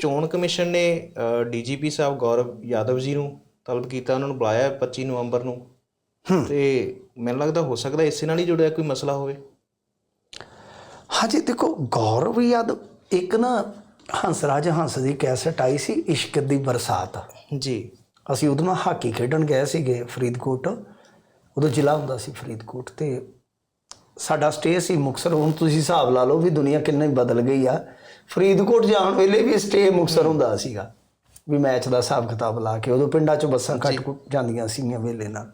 ਚੋਣ ਕਮਿਸ਼ਨ ਨੇ ਡੀਜੀਪੀ ਸਾਹਿਬ ਗੌਰਵ ਯਾਦਵ ਜੀ ਨੂੰ ਤਲਬ ਕੀਤਾ ਉਹਨਾਂ ਨੂੰ ਬੁਲਾਇਆ ਹੈ 25 ਨਵੰਬਰ ਨੂੰ। ਤੇ ਮੈਨੂੰ ਲੱਗਦਾ ਹੋ ਸਕਦਾ ਇਸੇ ਨਾਲ ਹੀ ਜੁੜਿਆ ਕੋਈ ਮਸਲਾ ਹੋਵੇ। ਹਾਂਜੀ ਦੇਖੋ ਗੌਰਵ ਯਾਦਵ ਇੱਕ ਨਾ ਹੰਸਰਾਜ ਹੰਸ ਦੀ ਕੈਸਟ ਆਈ ਸੀ ਇਸ਼ਕ ਦੀ ਬਰਸਾਤ। ਜੀ। ਅਸੀਂ ਉਦੋਂ ਨਾ ਹਾਕੀ ਖੇਡਣ ਗਏ ਸੀਗੇ ਫਰੀਦਕੋਟ। ਉਦੋਂ ਜ਼ਿਲ੍ਹਾ ਹੁੰਦਾ ਸੀ ਫਰੀਦਕੋਟ ਤੇ ਸਾਡਾ ਸਟੇ ਸੀ ਮੁਕਸਰ ਹੁਣ ਤੁਸੀਂ ਹਿਸਾਬ ਲਾ ਲਓ ਵੀ ਦੁਨੀਆ ਕਿੰਨੀ ਬਦਲ ਗਈ ਆ। ਫਰੀਦਕੋਟ ਜਾਣ ਵੇਲੇ ਵੀ ਸਟੇ ਮੁਕਸਰ ਹੁੰਦਾ ਸੀਗਾ। ਵੀ ਮੈਚ ਦਾ ਹਿਸਾਬ ਕਿਤਾਬ ਲਾ ਕੇ ਉਦੋਂ ਪਿੰਡਾਂ ਚੋਂ ਬੱਸਾਂ ਘੱਟ ਜਾਂਦੀਆਂ ਸੀਗੀਆਂ ਵੇਲੇ ਨਾਲ।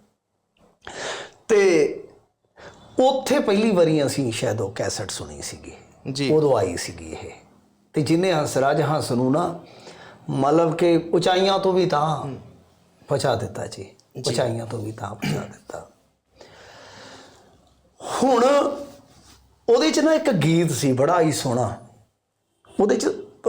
ਤੇ ਉੱਥੇ ਪਹਿਲੀ ਵਾਰੀ ਅਸੀਂ ਸ਼ਾਇਦ ਉਹ ਕੈਸਟ ਸੁਣੀ ਸੀਗੀ। ਜੀ। ਉਦੋਂ ਆਈ ਸੀਗੀ ਇਹ। ਤੇ ਜਿਨੇ ਹੰਸਰਾਜ ਹੰਸ ਨੂੰ ਨਾ ਮਤਲਬ ਕਿ ਉਚਾਈਆਂ ਤੋਂ ਵੀ ਤਾਂ ਪਹੁੰਚਾ ਦਿੱਤਾ ਜੀ। ਉਚਾਈਆਂ ਤੋਂ ਵੀ ਤਾਂ ਪਹੁੰਚਾ ਦਿੱਤਾ। ਹੁਣ ਉਹਦੇ ਚ ਨਾ ਇੱਕ ਗੀਤ ਸੀ ਬੜਾ ਹੀ ਸੋਹਣਾ। ਉਹਦੇ ਚ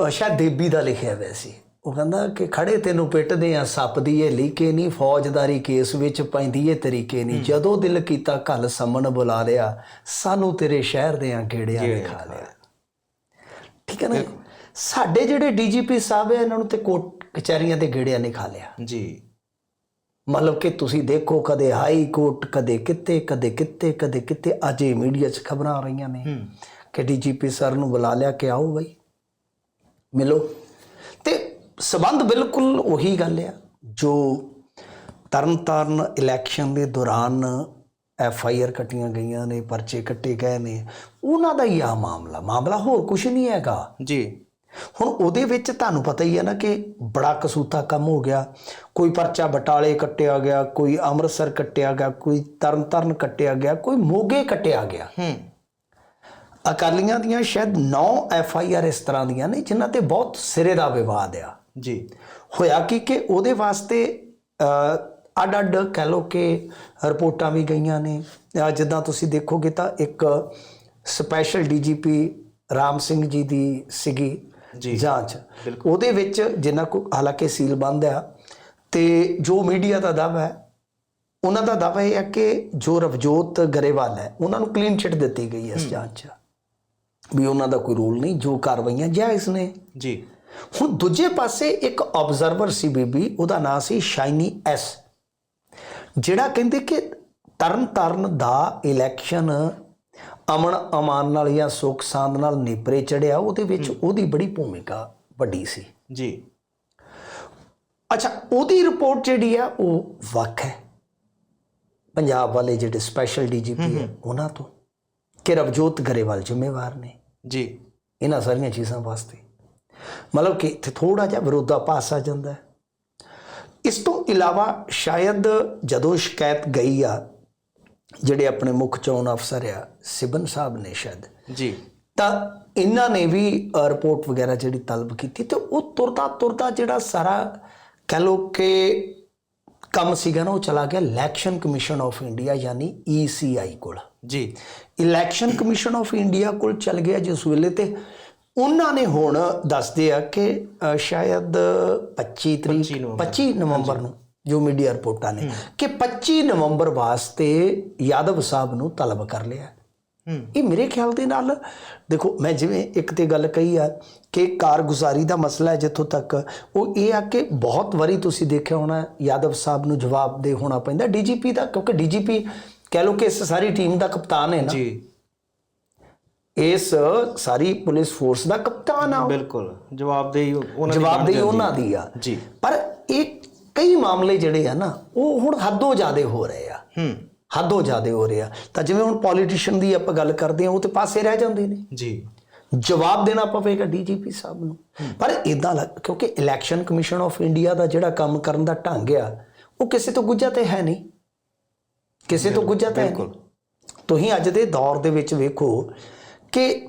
ਸ਼ਾਇਦ ਦੇਬੀ ਦਾ ਲਿਖਿਆ ਹੋਇਆ ਸੀ। ਉਹ ਕਹਿੰਦਾ ਕਿ ਖੜੇ ਤੈਨੂੰ ਪਿੱਟਦੇ ਆ ਸੱਪ ਦੀ ਇਹ ਲੀਕੇ ਨਹੀਂ ਫੌਜਦਾਰੀ ਕੇਸ ਵਿੱਚ ਪੈਂਦੀ ਏ ਤਰੀਕੇ ਨਹੀਂ। ਜਦੋਂ ਦਿਲ ਕੀਤਾ ਕੱਲ ਸਮਨ ਬੁਲਾ ਲਿਆ ਸਾਨੂੰ ਤੇਰੇ ਸ਼ਹਿਰ ਦੇ ਆ ਗੇੜਿਆਂ ਨੇ ਖਾ ਲਿਆ। ਠੀਕ ਹੈ ਨਾ? ਸਾਡੇ ਜਿਹੜੇ ਡੀਜੀਪੀ ਸਾਹਿਬ ਹੈ ਇਹਨਾਂ ਨੂੰ ਤੇ ਕੋਰਟ ਕਚਹਿਰੀਆਂ ਦੇ ਗੇੜਿਆਂ ਨੇ ਖਾ ਲਿਆ। ਜੀ। ਮਤਲਬ ਕਿ ਤੁਸੀਂ ਦੇਖੋ ਕਦੇ ਹਾਈ ਕੋਰਟ ਕਦੇ ਕਿਤੇ ਕਦੇ ਕਿਤੇ ਕਦੇ ਕਿਤੇ ਅੱਜ ਇਹ ਮੀਡੀਆ 'ਚ ਖਬਰਾਂ ਆ ਰਹੀਆਂ ਨੇ ਕਿ ਡੀਜੀਪੀ ਸਰ ਨੂੰ ਬੁਲਾ ਲਿਆ ਕਿ ਆਓ ਬਈ। ਮਿਲੋ। ਤੇ ਸਬੰਧ ਬਿਲਕੁਲ ਉਹੀ ਗੱਲ ਆ ਜੋ ਤਰਨਤਾਰਨ ਇਲੈਕਸ਼ਨ ਦੇ ਦੌਰਾਨ ਐਫ ਆਈ ਆਰ ਕੱਟੀਆਂ ਗਈਆਂ ਨੇ ਪਰਚੇ ਕੱਟੇ ਗਏ ਨੇ। ਉਹਨਾਂ ਦਾ ਹੀ ਆ ਮਾਮਲਾ। ਮਾਮਲਾ ਹੋਰ ਕੁਝ ਨਹੀਂ ਹੈਗਾ। ਜੀ। ਹੁਣ ਉਹਦੇ ਵਿੱਚ ਤੁਹਾਨੂੰ ਪਤਾ ਹੀ ਹੈ ਨਾ ਕਿ ਬੜਾ ਕਸੂਤਾ ਕੰਮ ਹੋ ਗਿਆ। ਕੋਈ ਪਰਚਾ ਬਟਾਲੇ ਕੱਟਿਆ ਗਿਆ ਕੋਈ ਅੰਮ੍ਰਿਤਸਰ ਕੱਟਿਆ ਗਿਆ ਕੋਈ ਤਰਨਤਾਰਨ ਕੱਟਿਆ ਗਿਆ ਕੋਈ ਮੋਗੇ ਕੱਟਿਆ ਗਿਆ। ਹੂੰ। ਅਕਾਲੀਆਂ ਦੀਆਂ ਸ਼ਾਇਦ 9 ਐਫ ਆਈ ਆਰ ਇਸ ਤਰ੍ਹਾਂ ਦੀਆਂ ਨੇ ਜਿਨ੍ਹਾਂ ਤੇ ਬਹੁਤ ਸਿਰੇ ਦਾ ਵਿਵਾਦ ਆ। ਜੀ। ਹੋਇਆ ਕੀ ਕਿ ਉਹਦੇ ਵਾਸਤੇ ਅ, ਅੱਡ ਅੱਡ ਕਹਿ ਲੋ ਕਿ ਰਿਪੋਰਟਾਂ ਵੀ ਗਈਆਂ ਨੇ। ਜਿੱਦਾਂ ਤੁਸੀਂ ਦੇਖੋਗੇ ਤਾਂ ਇੱਕ ਸਪੈਸ਼ਲ ਡੀਜੀਪੀ ਰਾਮ ਸਿੰਘ ਜੀ ਦੀ ਸੀਗੀ ਜੀ। ਜਾਂਚ। ਉਹਦੇ ਵਿੱਚ ਜਿੰਨਾ ਕੋ ਹਾਲਾਂਕਿ ਸੀਲ ਬੰਦ ਆ ਤੇ ਜੋ ਮੀਡੀਆ ਦਾ ਦਾਅਵਾ ਹੈ ਉਹਨਾਂ ਦਾ ਦਾਅਵਾ ਇਹ ਹੈ ਕਿ ਜੋ ਰਵਜੋਤ ਗਰੇਵਾਲ ਹੈ ਉਹਨਾਂ ਨੂੰ ਕਲੀਨ ਚਿੱਟ ਦਿੱਤੀ ਗਈ ਹੈ ਇਸ ਜਾਂਚ 'ਚ। ਵੀ ਉਹਨਾਂ ਦਾ ਕੋਈ ਰੋਲ ਨਹੀਂ ਜੋ ਕਾਰਵਾਈਆਂ ਜਾਇਜ਼ ਨੇ ਜੀ। ਹੁਣ ਦੂਜੇ ਪਾਸੇ ਇੱਕ ਆਬਜ਼ਰਵਰ ਸੀ ਬੀਬੀ ਉਹਦਾ ਨਾਂ ਸੀ ਸ਼ਾਈਨੀ ਐਸ। ਜਿਹੜਾ ਕਹਿੰਦੇ ਕਿ ਤਰਨ ਤਾਰਨ ਦਾ ਇਲੈਕਸ਼ਨ ਅਮਨ ਅਮਾਨ ਨਾਲ ਜਾਂ ਸੁਖ ਸਾਂਦ ਨਾਲ ਨੇਪਰੇ ਚੜਿਆ ਉਹਦੇ ਵਿੱਚ ਉਹਦੀ ਬੜੀ ਭੂਮਿਕਾ ਵੱਡੀ ਸੀ। ਜੀ। ਅੱਛਾ ਉਹਦੀ ਰਿਪੋਰਟ ਜਿਹੜੀ ਆ ਉਹ ਵੱਖ ਹੈ। ਪੰਜਾਬ ਵਾਲੇ ਜਿਹੜੇ ਸਪੈਸ਼ਲ ਡੀਜੀਪੀ ਹੈ ਉਹਨਾਂ ਤੋਂ। ਕਿ ਰਵਜੋਤ ਗਰੇਵਾਲ ਜ਼ਿੰਮੇਵਾਰ ਨੇ। ਜੀ। ਇਹਨਾਂ ਸਾਰੀਆਂ ਚੀਜ਼ਾਂ ਵਾਸਤੇ। ਮਤਲਬ ਕਿ ਇੱਥੇ ਥੋੜਾ ਜਿਹਾ ਵਿਰੋਧਾਭਾਸ ਆ ਜਾਂਦਾ ਹੈ। ਇਸ ਤੋਂ ਇਲਾਵਾ ਸ਼ਾਇਦ ਜਦੋਂ ਸ਼ਿਕਾਇਤ ਗਈ ਆ ਜਿਹੜੇ ਆਪਣੇ ਮੁੱਖ ਚੋਣ ਅਫਸਰ ਆ ਸਿਬਨ ਸਾਹਿਬ ਨੇ ਸ਼ਾਇਦ। ਜੀ। ਤਾਂ ਇਹਨਾਂ ਨੇ ਵੀ ਰਿਪੋਰਟ ਵਗੈਰਾ ਜਿਹੜੀ ਤਲਬ ਕੀਤੀ ਤੇ ਉਹ ਤੁਰਦਾ ਤੁਰਦਾ ਜਿਹੜਾ ਸਾਰਾ ਕਹ ਲੋ ਕਿ ਕੰਮ ਸੀਗਾ ਨਾ ਉਹ ਚਲਾ ਗਿਆ ਇਲੈਕਸ਼ਨ ਕਮਿਸ਼ਨ ਆਫ ਇੰਡੀਆ ਯਾਨੀ ECI ਕੋਲ। ਜੀ। ਇਲੈਕਸ਼ਨ ਕਮਿਸ਼ਨ ਆਫ ਇੰਡੀਆ ਕੋਲ ਚਲ ਗਿਆ ਜਿਸ ਵੇਲੇ ਤੇ ਉਹਨਾਂ ਨੇ ਹੁਣ ਦੱਸਦੇ ਆ ਕਿ ਸ਼ਾਇਦ 25 ਤਰੀਕ 25 ਨਵੰਬਰ। ਨੂੰ ਜੋ ਮੀਡੀਆ ਰਿਪੋਰਟਾਂ ਨੇ ਕਿ 25 ਨਵੰਬਰ ਵਾਸਤੇ ਯਾਦਵ ਸਾਹਿਬ ਨੂੰ ਤਲਬ ਕਰ ਲਿਆ। ਇਹ ਮੇਰੇ ਖਿਆਲ ਦੇ ਨਾਲ ਦੇਖੋ ਮੈਂ ਜਿਵੇਂ ਇੱਕ ਤੇ ਗੱਲ ਕਹੀ ਆ ਕਿ ਕਾਰਗੁਜ਼ਾਰੀ ਦਾ ਮਸਲਾ ਹੈ ਜਿੱਥੋਂ ਤੱਕ ਉਹ ਇਹ ਆ ਕਿ ਬਹੁਤ ਵਾਰੀ ਤੁਸੀਂ ਦੇਖਿਆ ਹੋਣਾ ਯਾਦਵ ਸਾਹਿਬ ਨੂੰ ਜਵਾਬਦੇਹ ਹੋਣਾ ਪੈਂਦਾ ਡੀਜੀਪੀ ਦਾ ਕਿਉਂਕਿ ਡੀਜੀਪੀ ਕਹਿ ਲਓ ਕਿ ਇਸ ਸਾਰੀ ਟੀਮ ਦਾ ਕਪਤਾਨ ਹੈ ਨਾ। ਜੀ। ਇਸ ਸਾਰੀ ਪੁਲਿਸ ਫੋਰਸ ਦਾ ਕਪਤਾਨ ਆ। ਬਿਲਕੁਲ ਜਵਾਬਦੇਹੀ ਉਹਨਾਂ ਦੀ ਜਵਾਬਦੇਹੀ ਉਹਨਾਂ। ਦੀ ਆ। ਜੀ। ਪਰ ਇਹ ਕਈ ਮਾਮਲੇ ਜਿਹੜੇ ਆ ਨਾ ਉਹ ਹੁਣ ਹੱਦੋਂ ਜ਼ਿਆਦੇ ਹੋ ਰਹੇ ਆ। ਹੂੰ। ਹੱਦੋਂ ਜ਼ਿਆਦੇ ਹੋ ਰਹੇ। ਤਾਂ ਜਿਵੇਂ ਹੁਣ ਪੋਲੀਟੀਸ਼ੀਅਨ ਦੀ ਆਪਾਂ ਗੱਲ ਕਰਦੇ ਆ ਉਹ ਤੇ ਪਾਸੇ ਰਹਿ ਜਾਂਦੇ ਨੇ। ਜੀ। ਜਵਾਬ ਦੇਣਾ ਪਵੇਗਾ ਡੀਜੀਪੀ ਸਾਹਿਬ ਨੂੰ। ਪਰ ਇਦਾਂ ਕਿਉਂਕਿ ਇਲੈਕਸ਼ਨ ਕਮਿਸ਼ਨ ਆਫ ਇੰਡੀਆ ਦਾ ਜਿਹੜਾ ਕੰਮ ਕਰਨ ਦਾ ਢੰਗ ਆ ਉਹ ਕਿਸੇ ਤੋਂ ਗੁੱਝਾ ਤੇ ਹੈ ਨਹੀਂ। ਕਿਸੇ ਤੋਂ ਗੁੱਝਾ ਤੇ ਹੈ ਨਹੀਂ। ਤੁਸੀਂ ਅੱਜ ਦੇ ਦੌਰ ਦੇ ਵਿੱਚ ਵੇਖੋ ਕਿ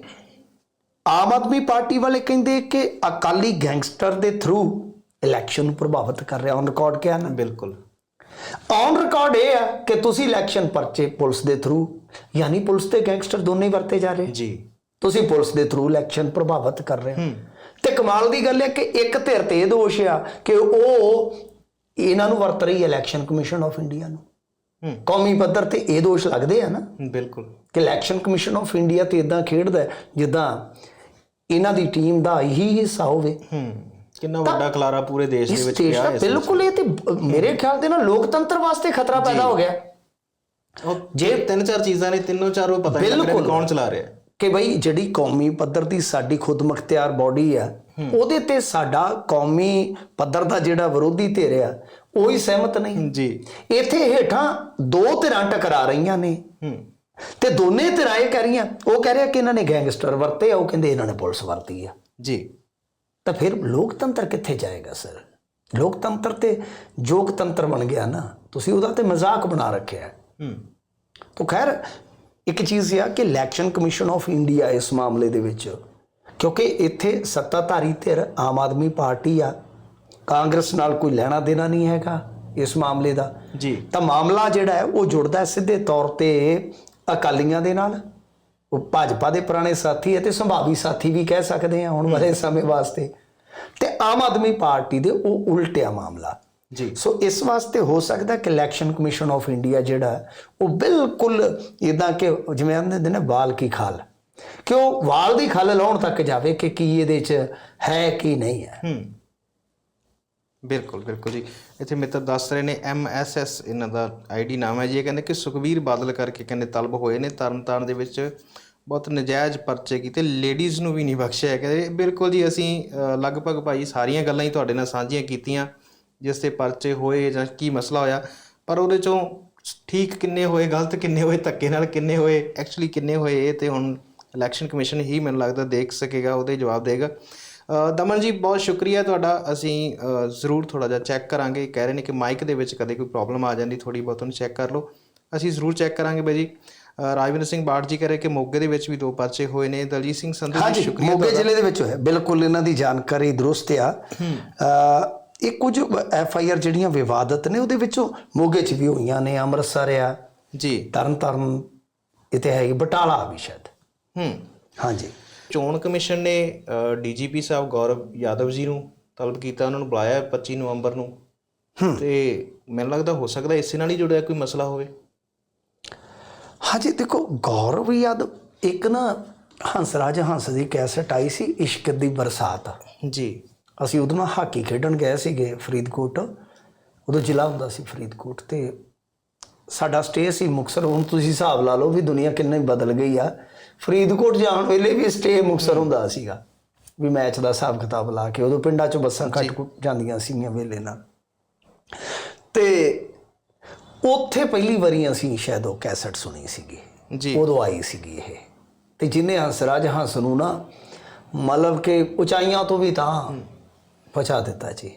ਆਮ ਆਦਮੀ ਪਾਰਟੀ ਵਾਲੇ ਕਹਿੰਦੇ ਕਿ ਅਕਾਲੀ ਗੈਂਗਸਟਰ ਦੇ ਥਰੂ ਇਲੈਕਸ਼ਨ ਨੂੰ ਪ੍ਰਭਾਵਿਤ ਕਰ ਰਿਹਾ ਔਨ ਰਿਕਾਰਡ ਕਿਹਾ ਨਾ। ਬਿਲਕੁਲ। ਔਨ ਰਿਕਾਰਡ ਇਹ ਆ ਕਿ ਤੁਸੀਂ ਇਲੈਕਸ਼ਨ ਪਰਚੇ ਪੁਲਿਸ ਦੇ ਥਰੂ ਯਾਨੀ ਪੁਲਿਸ ਤੇ ਗੈਂਗਸਟਰ ਦੋਨੇ ਵਰਤੇ ਜਾ ਰਹੇ ਜੀ। ਤੁਸੀਂ ਪੁਲਿਸ ਦੇ ਥਰੂ ਇਲੈਕਸ਼ਨ ਪ੍ਰਭਾਵਿਤ ਕਰ ਰਹੇ ਹੋ। ਤੇ ਕਮਾਲ ਦੀ ਗੱਲ ਹੈ ਕਿ ਇੱਕ ਧਿਰ ਤੇ ਇਹ ਦੋਸ਼ ਆ ਕਿ ਉਹ ਇਹਨਾਂ ਨੂੰ ਵਰਤ ਰਹੀ ਹੈ ਇਲੈਕਸ਼ਨ ਕਮਿਸ਼ਨ ਆਫ ਇੰਡੀਆ ਨੂੰ ਕੌਮੀ ਪੱਧਰ ਤੇ ਇਹ ਦੋਸ਼ ਲੱਗਦੇ ਆ ਨਾ। ਬਿਲਕੁਲ। ਕਿ ਇਲੈਕਸ਼ਨ ਕਮਿਸ਼ਨ ਆਫ ਇੰਡੀਆ ਤੇ ਇਦਾਂ ਖੇਡਦਾ ਜਿੱਦਾਂ ਇਹਨਾਂ ਦੀ ਟੀਮ ਦਾ ਹੀ ਹਿੱਸਾ ਹੋਵੇ। ਹੂੰ। ਕਿੰਨਾ ਵੱਡਾ ਖਲਾਰਾ ਪੂਰੇ ਦੇਸ਼ ਦੇ ਵਿੱਚ ਪਿਆ ਹੈ ਬਿਲਕੁਲ ਇਹ ਤੇ ਮੇਰੇ ਖਿਆਲ ਦੇ ਨਾਲ ਲੋਕਤੰਤਰ ਵਾਸਤੇ ਖਤਰਾ ਪੈਦਾ ਹੋ ਗਿਆ। ਜੇ ਤਿੰਨ ਚਾਰ ਚੀਜ਼ਾਂ ਨੇ ਤਿੰਨੋਂ ਚਾਰੋਂ ਪਤਾ ਨਹੀਂ ਲੱਗ ਰਿਹਾ ਵੀ ਬਿਲਕੁਲ। ਕੌਣ ਚਲਾ ਰਿਹਾ। ਕਿ ਬਈ ਜਿਹੜੀ ਕੌਮੀ ਪੱਧਰ ਦੀ ਸਾਡੀ ਖੁਦਮੁਖਤਿਆਰ ਬਾਡੀ ਆ ਉਹਦੇ ਤੇ ਸਾਡਾ ਕੌਮੀ ਪੱਧਰ ਦਾ ਜਿਹੜਾ ਵਿਰੋਧੀ ਧਿਰ ਆ ਉਹ ਹੀ ਸਹਿਮਤ ਨਹੀਂ। ਜੀ। ਇੱਥੇ ਹੇਠਾਂ ਦੋ ਧਿਰਾਂ ਟਕਰਾ ਰਹੀਆਂ ਨੇ। ਤੇ ਦੋਨੇ ਧਿਰਾਂ ਇਹ ਕਹਿ ਰਹੀਆਂ ਉਹ ਕਹਿ ਰਿਹਾ ਕਿ ਇਹਨਾਂ ਨੇ ਗੈਂਗਸਟਰ ਵਰਤੇ ਆ ਉਹ ਕਹਿੰਦੇ ਇਹਨਾਂ ਨੇ ਪੁਲਿਸ ਵਰਤੀ ਆ। ਜੀ। ਤਾਂ ਫਿਰ ਲੋਕਤੰਤਰ ਕਿੱਥੇ ਜਾਏਗਾ ਸਰ? ਲੋਕਤੰਤਰ ਤੇ ਜੋਗਤੰਤਰ ਬਣ ਗਿਆ ਨਾ ਤੁਸੀਂ ਉਹਦਾ ਤੇ ਮਜ਼ਾਕ ਬਣਾ ਰੱਖਿਆ ਹੈ। ਤਾਂ ਖੈਰ ਇੱਕ ਚੀਜ਼ ਇਹ ਆ ਕਿ ਇਲੈਕਸ਼ਨ ਕਮਿਸ਼ਨ ਆਫ ਇੰਡੀਆ ਇਸ ਮਾਮਲੇ ਦੇ ਵਿੱਚ ਕਿਉਂਕਿ ਇੱਥੇ ਸੱਤਾਧਾਰੀ ਧਿਰ ਆਮ ਆਦਮੀ ਪਾਰਟੀ ਆ ਕਾਂਗਰਸ ਨਾਲ ਕੋਈ ਲੈਣਾ ਦੇਣਾ ਨਹੀਂ ਹੈਗਾ ਇਸ ਮਾਮਲੇ ਦਾ। ਜੀ। ਤਾਂ ਮਾਮਲਾ ਜਿਹੜਾ ਹੈ ਉਹ ਜੁੜਦਾ ਸਿੱਧੇ ਤੌਰ ਤੇ ਅਕਾਲੀਆਂ ਦੇ ਨਾਲ। ਉਹ ਭਾਜਪਾ ਦੇ ਪੁਰਾਣੇ ਸਾਥੀ ਅਤੇ ਸੰਭਾਵੀ ਸਾਥੀ ਵੀ ਕਹਿ ਸਕਦੇ ਆ ਆਉਣ ਵਾਲੇ ਸਮੇਂ ਵਾਸਤੇ। ਤੇ ਆਮ ਆਦਮੀ ਪਾਰਟੀ ਦੇ ਉਹ ਉਲਟਿਆ ਮਾਮਲਾ। ਜੀ। ਸੋ ਇਸ ਵਾਸਤੇ ਹੋ ਸਕਦਾ ਕਿ ਇਲੈਕਸ਼ਨ ਕਮਿਸ਼ਨ ਆਫ ਇੰਡੀਆ ਜਿਹੜਾ ਉਹ ਬਿਲਕੁਲ ਇਦਾਂ ਕਿ ਜਿਵੇਂ ਆਂਦੇ ਨੇ ਵਾਲ ਕੀ ਖਾਲ। ਕਿ ਉਹ ਵਾਲ ਦੀ ਖੱਲ ਲਾਉਣ ਤੱਕ ਜਾਵੇ ਕਿ ਕੀ ਇਹਦੇ 'ਚ ਹੈ ਕੀ ਨਹੀਂ ਹੈ। ਹੂੰ। ਬਿਲਕੁਲ ਬਿਲਕੁਲ ਜੀ। ਇੱਥੇ ਮਿੱਤਰ ਦੱਸ ਰਹੇ ਨੇ ਐਮਐਸਐਸ ਇਹਨਾਂ ਦਾ ਆਈਡੀ ਨਾਮ ਹੈ ਜੀ। ਇਹ ਕਹਿੰਦੇ ਕਿ ਸੁਖਵੀਰ ਬਾਦਲ ਕਰਕੇ ਕਹਿੰਦੇ ਤਲਬ ਹੋਏ ਨੇ ਤਰਨਤਾਰਨ ਦੇ ਵਿੱਚ ਬਹੁਤ ਨਜਾਇਜ਼ ਪਰਚੇ ਕੀਤੇ ਲੇਡੀਜ਼ ਨੂੰ ਵੀ ਨਹੀਂ ਬਖਸ਼ਿਆ ਕਹਿੰਦੇ ਬਿਲਕੁਲ ਜੀ ਅਸੀਂ ਅ, ਲਗਭਗ ਭਾਈ ਸਾਰੀਆਂ ਗੱਲਾਂ ਹੀ ਤੁਹਾਡੇ ਨਾਲ ਸਾਂਝੀਆਂ ਕੀਤੀਆਂ ਜਿਸ ਤੇ ਪਰਚੇ ਹੋਏ ਜਾਂ ਕੀ ਮਸਲਾ ਹੋਇਆ ਪਰ ਉਹਦੇ ਚੋਂ ਠੀਕ ਕਿੰਨੇ ਹੋਏ ਗਲਤ ਕਿੰਨੇ ਹੋਏ ਧੱਕੇ ਨਾਲ ਕਿੰਨੇ ਹੋਏ ਐਕਚੁਅਲੀ ਕਿੰਨੇ ਹੋਏ ਇਹ ਤੇ ਹੁਣ ਇਲੈਕਸ਼ਨ ਕਮਿਸ਼ਨ ਹੀ ਮੈਨੂੰ ਲੱਗਦਾ ਦੇਖ ਸਕੇਗਾ ਉਹਦੇ ਜਵਾਬ ਦੇਗਾ। ਦਮਨ ਜੀ ਬਹੁਤ ਸ਼ੁਕਰੀਆ ਤੁਹਾਡਾ ਅਸੀਂ ਜ਼ਰੂਰ ਥੋੜਾ ਜਿਹਾ ਚੈੱਕ ਕਰਾਂਗੇ। ਕਹਿ ਰਹੇ ਨੇ ਕਿ ਮਾਈਕ ਦੇ ਵਿੱਚ ਕਦੇ ਕੋਈ ਪ੍ਰੋਬਲਮ ਆ ਜਾਂਦੀ ਥੋੜੀ ਬਹੁਤ ਉਹਨੂੰ ਚੈੱਕ ਕਰ ਲਓ। ਅਸੀਂ ਜ਼ਰੂਰ ਚੈੱਕ ਕਰਾਂਗੇ ਬਾਈ ਜੀ। ਰਾਜਵਿੰਦਰ ਸਿੰਘ ਬਾੜ ਜੀ ਕਹ ਰਹੇ ਕਿ ਮੋਗੇ ਦੇ ਵਿੱਚ ਵੀ ਦੋ ਪਰਚੇ ਹੋਏ ਨੇ। ਦਲਜੀਤ ਸਿੰਘ ਸੰਧੂ ਜੀ ਸ਼ੁਕਰੀਆ ਮੋਗੇ ਜ਼ਿਲ੍ਹੇ ਦੇ ਵਿੱਚ ਹੋਇਆ। ਬਿਲਕੁਲ ਇਹਨਾਂ ਦੀ ਜਾਣਕਾਰੀ ਦਰੁਸਤ ਆ। ਇਹ ਕੁਝ ਐਫ ਆਈ ਆਰ ਜਿਹੜੀਆਂ ਵਿਵਾਦਤ ਨੇ ਉਹਦੇ ਵਿੱਚੋਂ ਮੋਗੇ 'ਚ ਵੀ ਹੋਈਆਂ ਨੇ ਅੰਮ੍ਰਿਤਸਰ ਆ। ਜੀ। ਤਰਨਤਾਰਨ ਇੱਥੇ ਹੈ ਬਟਾਲਾ ਵੀ ਸ਼ਾਇਦ। ਹੂੰ। ਹਾਂਜੀ। ਚੋਣ ਕਮਿਸ਼ਨ ਨੇ ਡੀਜੀਪੀ ਸਾਹਿਬ ਗੌਰਵ ਯਾਦਵ ਜੀ ਨੂੰ ਤਲਬ ਕੀਤਾ ਉਹਨਾਂ ਨੂੰ ਬੁਲਾਇਆ ਹੈ 25 ਨਵੰਬਰ ਨੂੰ। ਤੇ ਮੈਨੂੰ ਲੱਗਦਾ ਹੋ ਸਕਦਾ ਇਸੇ ਨਾਲ ਹੀ ਜੁੜਿਆ ਕੋਈ ਮਸਲਾ ਹੋਵੇ। ਹਾਂਜੀ ਦੇਖੋ ਗੌਰਵ ਯਾਦਵ ਇੱਕ ਨਾ ਹੰਸਰਾਜ ਹੰਸ ਦੀ ਕੈਸਟ ਆਈ ਸੀ ਇਸ਼ਕ ਦੀ ਬਰਸਾਤ। ਜੀ। ਅਸੀਂ ਉਦੋਂ ਨਾ ਹਾਕੀ ਖੇਡਣ ਗਏ ਸੀਗੇ ਫਰੀਦਕੋਟ। ਉਦੋਂ ਜ਼ਿਲ੍ਹਾ ਹੁੰਦਾ ਸੀ ਫਰੀਦਕੋਟ ਤੇ ਸਾਡਾ ਸਟੇ ਸੀ ਮੁਕਸਰ। ਹੁਣ ਤੁਸੀਂ ਹਿਸਾਬ ਲਾ ਲਓ ਵੀ ਦੁਨੀਆ ਕਿੰਨੀ ਬਦਲ ਗਈ ਆ। ਫਰੀਦਕੋਟ ਜਾਣ ਵੇਲੇ ਵੀ ਸਟੇ ਮੁਕਸਰ ਹੁੰਦਾ ਸੀਗਾ। ਵੀ ਮੈਚ ਦਾ ਹਿਸਾਬ ਕਿਤਾਬ ਲਾ ਕੇ ਉਦੋਂ ਪਿੰਡਾਂ ਚੋਂ ਬੱਸਾਂ ਘੱਟ ਜਾਂਦੀਆਂ ਸੀਗੀਆਂ ਵੇਲੇ ਨਾਲ। ਤੇ ਉੱਥੇ ਪਹਿਲੀ ਵਾਰੀ ਅਸੀਂ ਸ਼ਾਇਦ ਉਹ ਕੈਸਟ ਸੁਣੀ ਸੀਗੀ। ਜੀ। ਉਦੋਂ ਆਈ ਸੀਗੀ ਇਹ। ਤੇ ਜਿਨੇ ਹੰਸਰਾਜ ਹੰਸ ਨੂੰ ਨਾ ਮਤਲਬ ਕਿ ਉਚਾਈਆਂ ਤੋਂ ਵੀ ਤਾਂ ਪਹੁੰਚਾ ਦਿੱਤਾ ਜੀ।